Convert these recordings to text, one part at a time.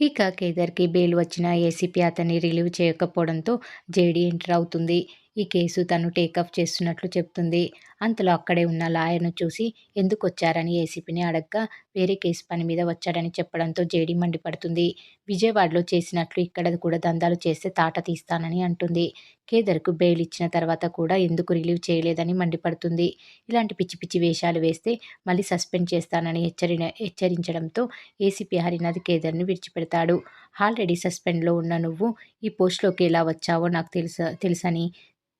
ఇక కేదార్కి బెయిల్ వచ్చిన ఏసీపీ అతన్ని రిలీవ్ చేయకపోవడంతో జేడీ ఎంటర్ అవుతుంది. ఈ కేసు తను టేకప్ చేస్తున్నట్లు చెప్తుంది. అంతలో అక్కడే ఉన్న లాయర్ను చూసి ఎందుకు వచ్చారని ఏసీపీని అడగ్గా వేరే కేసు పని మీద వచ్చాడని చెప్పడంతో జేడీ మండిపడుతుంది. విజయవాడలో చేసినట్లు ఇక్కడ కూడా దందాలు చేస్తే తాట తీస్తానని అంటుంది. కేదర్కు బెయిల్ ఇచ్చిన తర్వాత కూడా ఎందుకు రిలీవ్ చేయలేదని మండిపడుతుంది. ఇలాంటి పిచ్చి పిచ్చి వేషాలు వేస్తే మళ్ళీ సస్పెండ్ చేస్తానని హెచ్చరి హెచ్చరించడంతో ఏసీపీ హరినాథ్ కేదర్ని విడిచిపెడతాడు. ఆల్రెడీ సస్పెండ్లో ఉన్న నువ్వు ఈ పోస్ట్లోకి ఎలా వచ్చావో నాకు తెలుసా తెలుసని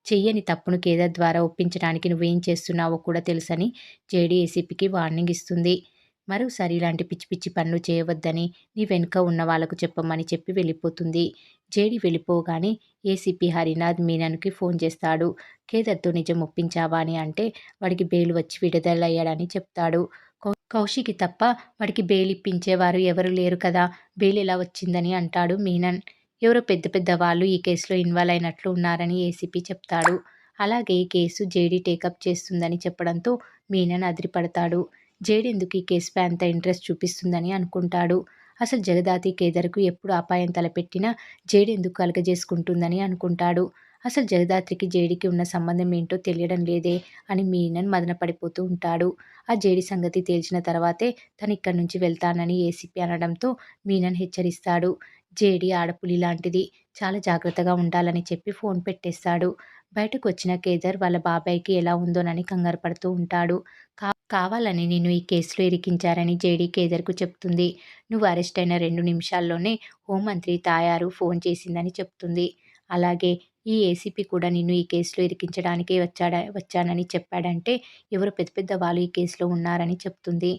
చెయ్యని తప్పును కేదార్ ద్వారా ఒప్పించడానికి నువ్వేం చేస్తున్నావో కూడా తెలుసని జేడీ ఏసీపీకి వార్నింగ్ ఇస్తుంది. మరోసారి ఇలాంటి పిచ్చి పిచ్చి పనులు చేయవద్దని నీ వెనుక ఉన్న వాళ్ళకు చెప్పమని చెప్పి వెళ్ళిపోతుంది. జేడి వెళ్ళిపోగానే ఏసీపీ హరినాథ్ మీనన్కి ఫోన్ చేస్తాడు. కేదర్తో నిజం ఒప్పించావా అని అంటే వాడికి బెయిల్ వచ్చి విడుదలయ్యాడని చెప్తాడు. కౌశికి తప్ప వాడికి బెయిల్ ఇప్పించేవారు ఎవరు లేరు కదా? బెయిల్ ఎలా వచ్చిందని అంటాడు మీనన్. ఎవరో పెద్ద పెద్ద వాళ్ళు ఈ కేసులో ఇన్వాల్వ్ అయినట్లు ఉన్నారని ఏసీపీ చెప్తాడు. అలాగే ఈ కేసు జేడీ టేకప్ చేస్తుందని చెప్పడంతో మీనన్ అదిరిపడతాడు. జేడీ ఎందుకు ఈ కేసుపై అంత ఇంట్రెస్ట్ చూపిస్తుందని అనుకుంటాడు. అసలు జగదాతి కేదర్కు ఎప్పుడు అపాయం తలపెట్టినా జేడీ ఎందుకు కలగజేసుకుంటుందని అనుకుంటాడు. అసలు జగదాత్రికి జేడికి ఉన్న సంబంధం ఏంటో తెలియడం లేదే అని మీనన్ మదన పడిపోతూ ఉంటాడు. ఆ జేడి సంగతి తేల్చిన తర్వాతే తను ఇక్కడి నుంచి వెళ్తానని ఏసీపీ అనడంతో మీనన్ హెచ్చరిస్తాడు. జేడి ఆడపులి లాంటిది. చాలా జాగ్రత్తగా ఉండాలని చెప్పి ఫోన్ పెట్టేస్తాడు. బయటకు వచ్చిన కేదర్ వాళ్ళ బాబాయ్కి ఎలా ఉందోనని కంగారు పడుతూ ఉంటాడు. కా కావాలని నిన్ను ఈ కేసులో ఇరికించారని జేడీ కేదర్కు చెప్తుంది. నువ్వు అరెస్ట్ అయిన రెండు నిమిషాల్లోనే హోంమంత్రి తాయారు ఫోన్ చేసిందని చెప్తుంది. అలాగే ఈ ఏసీపీ కూడా నిన్ను ఈ కేసులో ఇరికించడానికే వచ్చాడా వచ్చానని చెప్పాడంటే ఎవరు పెద్ద పెద్ద వాళ్ళు ఈ కేసులో ఉన్నారని చెప్తుంది.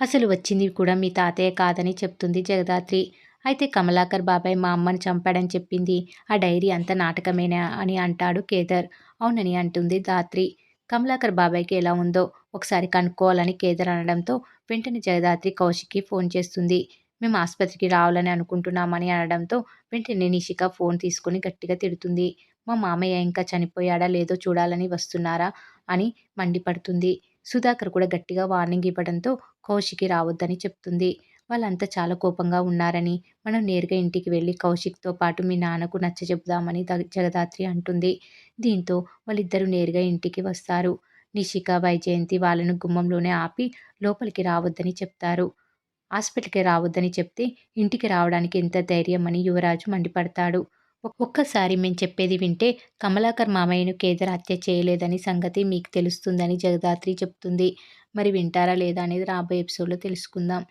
అసలు వచ్చింది కూడా మీ తాతయ్య కాదని చెప్తుంది జగదాత్రి. అయితే కమలాకర్ బాబాయ్ మా అమ్మని చంపాడని చెప్పింది. ఆ డైరీ అంత నాటకమేనా అని అంటాడు కేదర్. అవునని అంటుంది దాత్రి కమలాకర్ బాబాయ్కి ఎలా ఉందో ఒకసారి కనుక్కోవాలని కేదర్ అనడంతో వెంటనే జగదాత్రి కౌశిక్కి ఫోన్ చేస్తుంది. మేము ఆసుపత్రికి రావాలని అనుకుంటున్నామని అనడంతో వెంటనే నిషిక ఫోన్ తీసుకుని గట్టిగా తిడుతుంది. మా మామయ్య ఇంకా చనిపోయాడా లేదో చూడాలని వస్తున్నారా అని మండిపడుతుంది. సుధాకర్ కూడా గట్టిగా వార్నింగ్ ఇవ్వడంతో కౌశికి రావద్దని చెప్తుంది. వాళ్ళంతా చాలా కోపంగా ఉన్నారని మనం నేరుగా ఇంటికి వెళ్ళి కౌశిక్తో పాటు మీ నాన్నకు నచ్చ చెబుదామని జగదాత్రి అంటుంది. దీంతో వాళ్ళిద్దరూ నేరుగా ఇంటికి వస్తారు. నిషిక వైజయంతి వాళ్ళను గుమ్మంలోనే ఆపి లోపలికి రావద్దని చెప్తారు. హాస్పిటల్కి రావద్దని చెప్తే ఇంటికి రావడానికి ఎంత ధైర్యం అని యువరాజు మండిపడతాడు. ఒక్కసారి మేము చెప్పేది వింటే కమలాకర్ మామయ్యను కేదర్ హత్య చేయలేదని సంగతి మీకు తెలుస్తుందని జగదాత్రి చెప్తుంది. మరి వింటారా లేదా అనేది రాబోయే ఎపిసోడ్లో తెలుసుకుందాం.